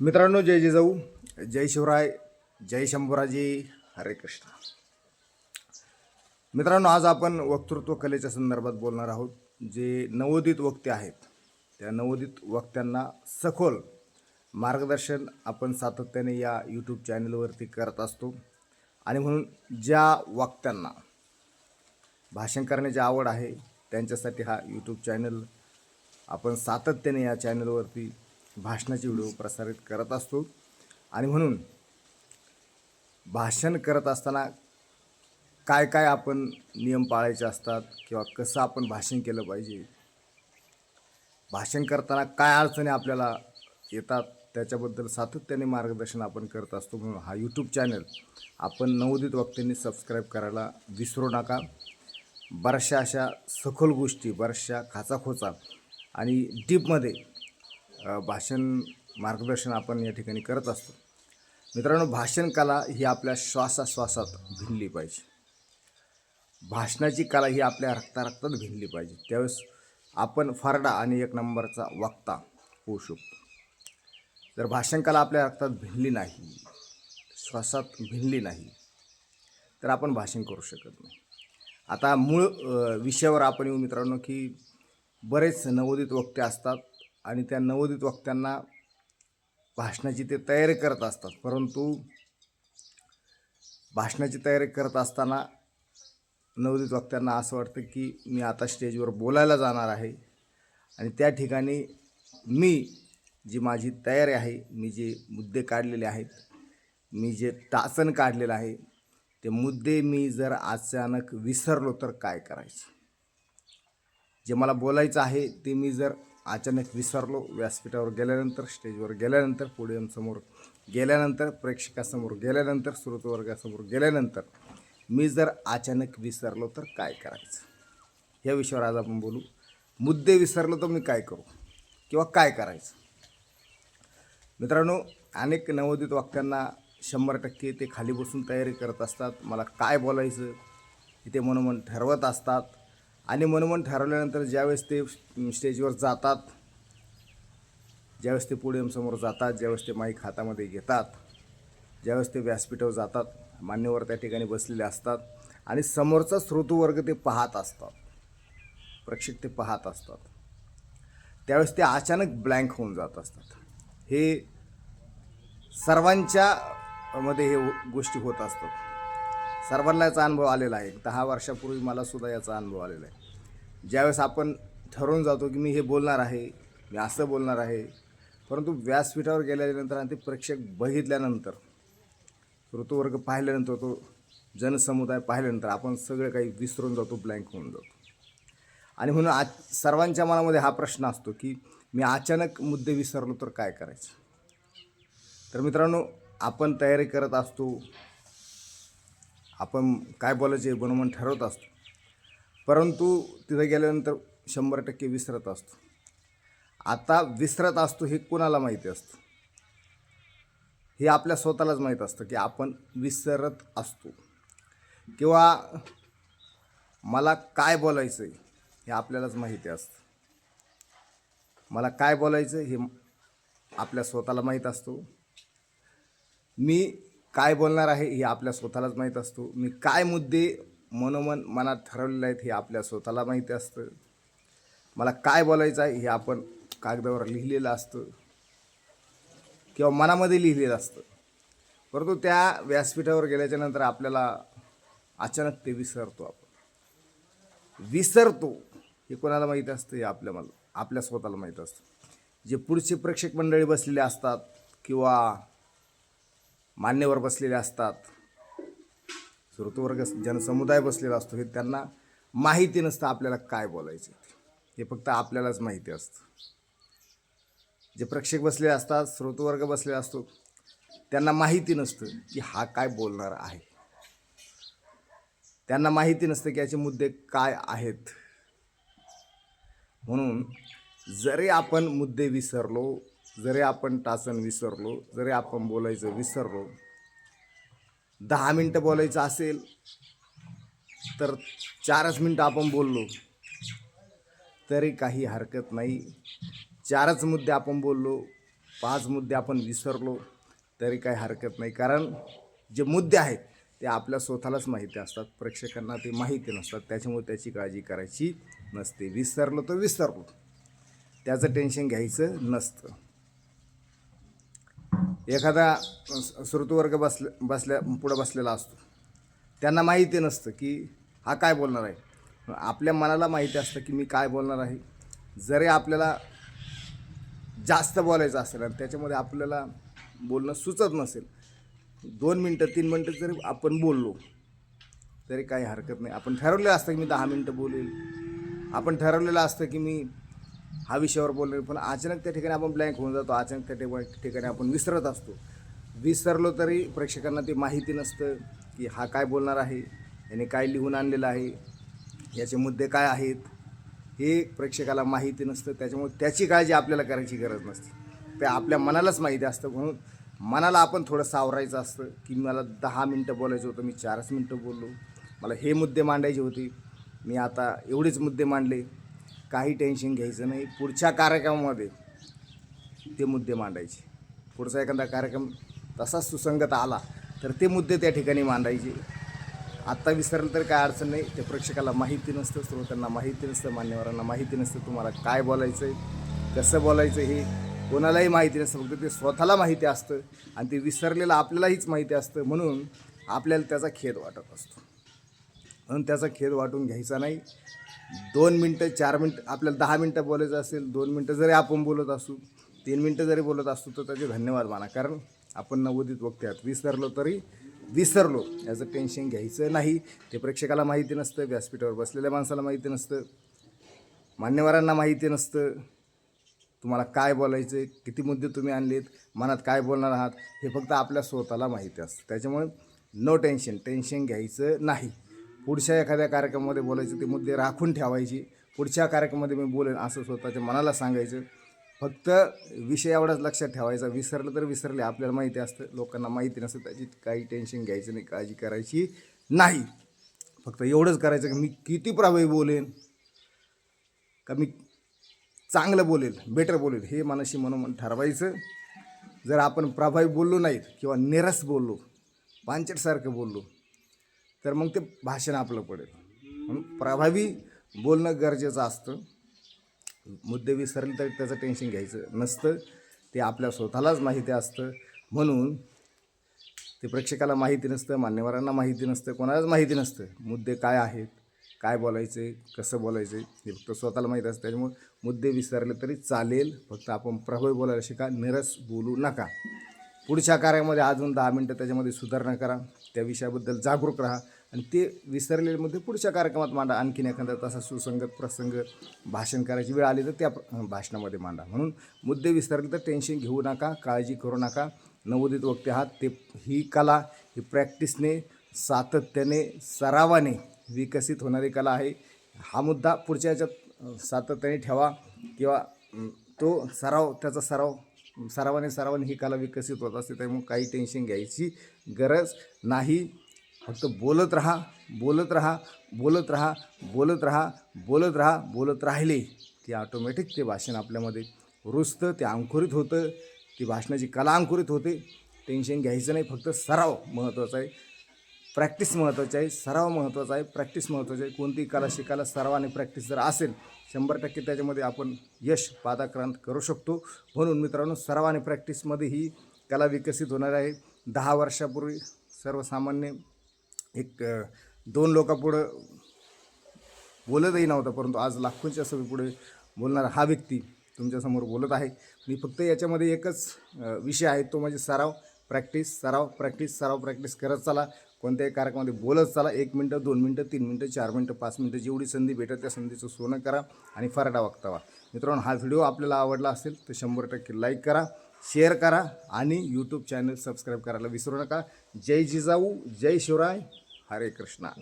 मित्रांनो जय जिजाऊ जय शिवराय जय शंभूराजी हरे कृष्ण. मित्रांनो आज आपण वक्तृत्व कलेच्या संदर्भात बोलणार आहोत जे नवोदित वक्ते आहेत. त्या नवोदित वक्त्यांना सखोल मार्गदर्शन आपण सातत्याने या यूट्यूब चॅनलवरती करत असतो. आणि म्हणून ज्या वक्त्यांना भाषण करण्याची आवड आहे त्यांच्यासाठी हा यूट्यूब चॅनल आपण सातत्याने या चॅनलवरती भाषणाचे व्हिडिओ प्रसारित करत असतो. आणि म्हणून भाषण करत असताना काय काय आपण नियम पाळायचे असतात किंवा कसं आपण भाषण केलं पाहिजे? भाषण करताना काय अडचणी आपल्याला येतात? त्याच्याबद्दल सातत्याने मार्गदर्शन आपण करत असतो. म्हणून हा यूट्यूब चॅनल आपण नवोदित वक्त्यांनी सबस्क्राईब करायला विसरू नका. बऱ्याचशा अशा सखोल गोष्टी बऱ्याचशा खाचाखोचा आणि डीपमध्ये भाषण मार्गदर्शन आपण या ठिकाणी करत असतो. मित्रांनो भाषण कला ही आपल्या श्वासाश्वासात भिनली पाहिजे. भाषणाची कला ही आपल्या रक्तारक्तात भिनली पाहिजे. त्यावेळेस आपण फारडा आणि एक नंबरचा वक्ता होऊ शकतो. जर भाषण कला आपल्या रक्तात भिनली नाही श्वासात भिनली नाही तर आपण भाषण करू शकत नाही. आता मूळ विषयावर आपण येऊ मित्रांनो की बरेच नवोदित वक्ते असतात. आणि त्या नवोदित वक्त्यांना भाषणाची ते तयारी करत असतात. परंतु भाषणाची तयारी करत असताना नवोदित वक्त्यांना असं वाटतं की मी आता स्टेजवर बोलायला जाणार आहे आणि त्या ठिकाणी मी जी माझी तयारी आहे मी जे मुद्दे काढलेले आहेत मी जे टाचण काढलेलं आहे ते मुद्दे मी जर अचानक विसरलो तर काय करायचं? जे मला बोलायचं आहे ते मी जर अचानक विसरलो. व्यासपीठावर गेल्यानंतर स्टेजवर गेल्यानंतर पोडियमसमोर गेल्यानंतर प्रेक्षकासमोर गेल्यानंतर श्रोतवर्गासमोर गेल्यानंतर मी जर अचानक विसरलो तर काय करायचं? या विषयावर आज आपण बोलू. मुद्दे विसरलो तर मी काय करू? किंवा काय करायचं? मित्रांनो अनेक नवोदित वाक्यांना शंभर टक्के ते खाली बसून तयारी करत असतात. मला काय बोलायचं? इथे मनोमन ठरवत असतात. आणि मनोमन ठरवल्यानंतर ज्यावेळेस ते स्टेजवर जातात ज्यावेळेस ते पोडियमसमोर जातात ज्यावेळेस ते माईक हातामध्ये घेतात ज्यावेळेस ते व्यासपीठावर जातात मान्यवर त्या ठिकाणी बसलेले असतात आणि समोरचा श्रोतूवर्ग ते पाहत असतात. प्रेक्षक ते पाहत असतात. त्यावेळेस ते अचानक ब्लँक होऊन जात असतात. हे सर्वांच्या मध्ये हे गोष्टी होत असतात. सर्वांना याचा अनुभव आलेला आहे. दहा वर्षापूर्वी मला सुद्धा याचा अनुभव आलेला आहे. ज्यावेळेस आपण ठरवून जातो की मी हे बोलणार आहे मी असं बोलणार आहे परंतु व्यासपीठावर गेल्यानंतर आणि ते प्रेक्षक बघितल्यानंतर ऋतुवर्ग पाहिल्यानंतर तो जनसमुदाय पाहिल्यानंतर आपण सगळं काही विसरून जातो ब्लँक होऊन जातो. आणि म्हणून आज सर्वांच्या मनामध्ये हा प्रश्न असतो की मी अचानक मुद्दे विसरलो तर काय करायचं? तर मित्रांनो आपण तयारी करत असतो आपण काय बोलायचे बनवून ठरवत असतो. परंतु तिथं गेल्यानंतर शंभर टक्के विसरत असतो. आता विसरत असतो हे कुणाला माहिती असतं? हे आपल्या स्वतःलाच माहीत असतं की आपण विसरत असतो. किंवा मला काय बोलायचं आहे हे आपल्यालाच माहिती असतं. मला काय बोलायचं हे आपल्या स्वतःला माहीत असतो. मी काय बोलणार आहे हे आपल्या स्वतःलाच माहीत असतो. मी काय मुद्दे मनोमन मनात ठरवलेलं आहेत हे आपल्या स्वतःला माहिती असतं. मला काय बोलायचं आहे हे आपण कागदावर लिहिलेलं असतं. किंवा मनामध्ये लिहिलेलं असतं. परंतु त्या व्यासपीठावर गेल्याच्यानंतर आपल्याला अचानक ते विसरतो आपण. विसरतो हे कोणाला माहीत असतं? हे आपल्या मला आपल्या स्वतःला माहीत असतं. जे पुढचे प्रेक्षक मंडळी बसलेले असतात किंवा मान्यवर बसलेले असतात श्रोतवर्ग जनसमुदाय बसलेला असतो हे त्यांना माहिती नसतं आपल्याला काय बोलायचं हे फक्त आपल्यालाच माहिती असतं. जे प्रेक्षक बसलेले असतात श्रोतवर्ग बसलेला असतो त्यांना माहिती नसतं की हा काय बोलणार आहे. त्यांना माहिती नसतं की याचे मुद्दे काय आहेत. म्हणून जरी आपण मुद्दे विसरलो जरी आपण टाचण विसरलो जरी आपण बोलायचं विसरलो दहा मिनटं बोलायचं असेल तर चारच मिनटं आपण बोललो. तरी काही हरकत नाही. चारच मुद्दे आपण बोललो पाच मुद्दे आपण विसरलो तरी काही हरकत नाही. कारण जे मुद्दे आहेत ते आपल्या स्वतःलाच माहिती असतात. प्रेक्षकांना ते माहिती नसतात. त्याच्यामुळे त्याची काळजी करायची नसते. विसरलो तर विसरलो. त्याचं टेन्शन घ्यायचं नसतं. एखादा श्रुतवर्ग श्रोतवर्ग बसल्या पुढं बसलेला असतो. त्यांना माहिती नसतं की हा काय बोलणार आहे. आपल्या मनाला माहिती असतं की मी काय बोलणार आहे. जरी आपल्याला जास्त बोलायचं असेल आणि त्याच्यामध्ये आपल्याला बोलणं सुचत नसेल दोन मिनटं तीन मिनटं जरी आपण बोललो तरी काही हरकत नाही. आपण ठरवलेलं असतं की मी दहा मिनटं बोलेल. आपण ठरवलेलं असतं की मी हा विषयावर बोलणे पण अचानक त्या ठिकाणी आपण ब्लँक होऊन जातो. अचानक त्या ठिकाणी आपण विसरत असतो. विसरलो तरी प्रेक्षकांना ते माहिती नसतं की हा काय बोलणार आहे? याने काय लिहून आणलेलं आहे? याचे मुद्दे काय आहेत? हे प्रेक्षकाला माहिती नसतं. त्याच्यामुळे त्याची काळजी आपल्याला करायची गरज नसते. ते आपल्या मनालाच माहिती असतं. म्हणून मनाला आपण थोडं सावरायचं असतं की मला दहा मिनटं बोलायचं होतं. मी चारच मिनटं बोललो. मला हे मुद्दे मांडायचे होते. मी आता एवढेच मुद्दे मांडले. काही टेन्शन घ्यायचं नाही. पुढच्या कार्यक्रमामध्ये ते मुद्दे मांडायचे. पुढचा एखादा कार्यक्रम तसाच सुसंगत आला तर ते मुद्दे त्या ठिकाणी मांडायचे. आत्ता विसरलं तर काय अडचण नाही. ते प्रेक्षकाला माहिती नसतं स्रोतांना माहिती नसतं मान्यवरांना माहिती नसतं तुम्हाला काय बोलायचं आहे कसं बोलायचं हे. कोणालाही माहिती नसतं फक्त ते स्वतःला माहिती असतं आणि ते विसरलेलं आपल्यालाहीच माहिती असतं म्हणून आपल्याला त्याचा खेद वाटत असतो. म्हणून त्याचा खेद वाटून घ्यायचा नाही. दोन मिनटं चार मिनटं आपल्याला दहा मिनटं बोलायचं असेल दोन मिनटं जरी आपण बोलत असू तीन मिनटं जरी बोलत असू तर त्याचे धन्यवाद माना. कारण आपण नवोदित वक्ते आहात विसरलो तरी विसरलो याचं टेन्शन घ्यायचं नाही. ते प्रेक्षकाला माहिती नसतं व्यासपीठावर बसलेल्या माणसाला माहिती नसतं मान्यवरांना माहिती नसतं. तुम्हाला काय बोलायचं आहे किती मुद्दे तुम्ही आणलेत मनात काय बोलणार आहात हे फक्त आपल्या स्वतःला माहिती असतं. त्याच्यामुळे नो टेन्शन टेन्शन घ्यायचं नाही. पुढच्या एखाद्या कार्यक्रमामध्ये बोलायचं ते मुद्दे राखून ठेवायचे. पुढच्या कार्यक्रमामध्ये मी बोलेन असं स्वतःच्या मनाला सांगायचं. फक्त विषय एवढाच लक्षात ठेवायचा. विसरलं तर विसरले आपल्याला माहिती असतं. लोकांना माहिती नसतं त्याची काही टेन्शन घ्यायचं नाही काळजी करायची नाही. फक्त एवढंच करायचं की मी किती प्रभावी बोलेन का मी चांगलं बोलेल बेटर बोलेल हे मनाशी मनोमन ठरवायचं. जर आपण प्रभावी बोललो नाहीत किंवा निरस बोललो पांचटसारखं बोललो तर मग ते भाषण आपलं पडेल. म्हणून प्रभावी बोलणं गरजेचं असतं. मुद्दे विसरले तरी त्याचं टेन्शन घ्यायचं नसतं. ते आपल्या स्वतःलाच माहिती असतं. म्हणून ते प्रेक्षकाला माहिती नसतं मान्यवरांना माहिती नसतं कोणालाच माहिती नसतं. मुद्दे काय आहेत काय बोलायचे कसं बोलायचं आहे हे फक्त स्वतःला माहीत असतं. त्याच्यामुळे मुद्दे विसरले तरी चालेल. फक्त आपण प्रभावी बोलायला शिका निरस बोलू नका. पुढच्या कार्यामध्ये अजून दहा मिनटं त्याच्यामध्ये सुधारणा करा. त्या विषयाबद्दल जागरूक राहा. आणि ते विसरलेले मुद्दे पुढच्या कार्यक्रमात मांडा. आणखीन एखादा तसा सुसंगत प्रसंग भाषण करायची वेळ आली तर त्या भाषणामध्ये मांडा. म्हणून मुद्दे विसरले तर टेन्शन घेऊ नका काळजी करू नका. नवोदित वक्ते आहात ते ही कला ही प्रॅक्टिसने सातत्याने सरावाने विकसित होणारी कला आहे. हा मुद्दा पुढच्या याच्यात सातत्याने ठेवा किंवा तो सराव त्याचा सराव सरावाने सरावाने ही कला विकसित होत असते त्यामुळे काही टेन्शन घ्यायची गरज नाही. फक्त बोलत राहा बोलत राहा बोलत राहा बोलत राहा बोलत राहा बोलत राहिले. ती ऑटोमॅटिक ते भाषण आपल्यामध्ये रुजतं ते अंकुरित होतं ती भाषणाची कला अंकुरित होते. टेन्शन घ्यायचं नाही फक्त सराव महत्त्वाचा आहे. प्रॅक्टिस महत्त्वाची आहे सराव महत्त्वाचा आहे प्रॅक्टिस महत्त्वाची आहे. कोणतीही कला शिकायला सरावाने प्रॅक्टिस जर असेल शंभर टक्के त्याच्यामध्ये आपण यश पादाक्रांत करू शकतो. म्हणून मित्रांनो सराव आणि प्रॅक्टिसमध्ये ही कला विकसित होणार आहे. दहा वर्षापूर्वी सर्वसामान्य एक दोन लोकापुढं बोलतही नव्हता परंतु आज लाखोंच्या सभेपुढे बोलणारा हा व्यक्ती तुमच्यासमोर बोलत आहे. मी फक्त याच्यामध्ये एकच विषय आहे तो म्हणजे सराव प्रॅक्टिस सराव प्रॅक्टिस सराव प्रॅक्टिस करत चला. कोणत्याही कार्यक्रमामध्ये बोलत चला एक मिनटं दोन मिनटं तीन मिनटं चार मिनटं पाच मिनटं जेवढी संधी भेटेल त्या संधीचं सोनं करा आणि फराटा वागतावा मित्रांनो हा व्हिडिओ आपल्याला आवडला असेल तर शंभर टक्के लाईक करा शेअर करा आणि यूट्यूब चॅनल सबस्क्राईब करायला विसरू नका. जय जिजाऊ जय शिवराय. हरे कृष्णा.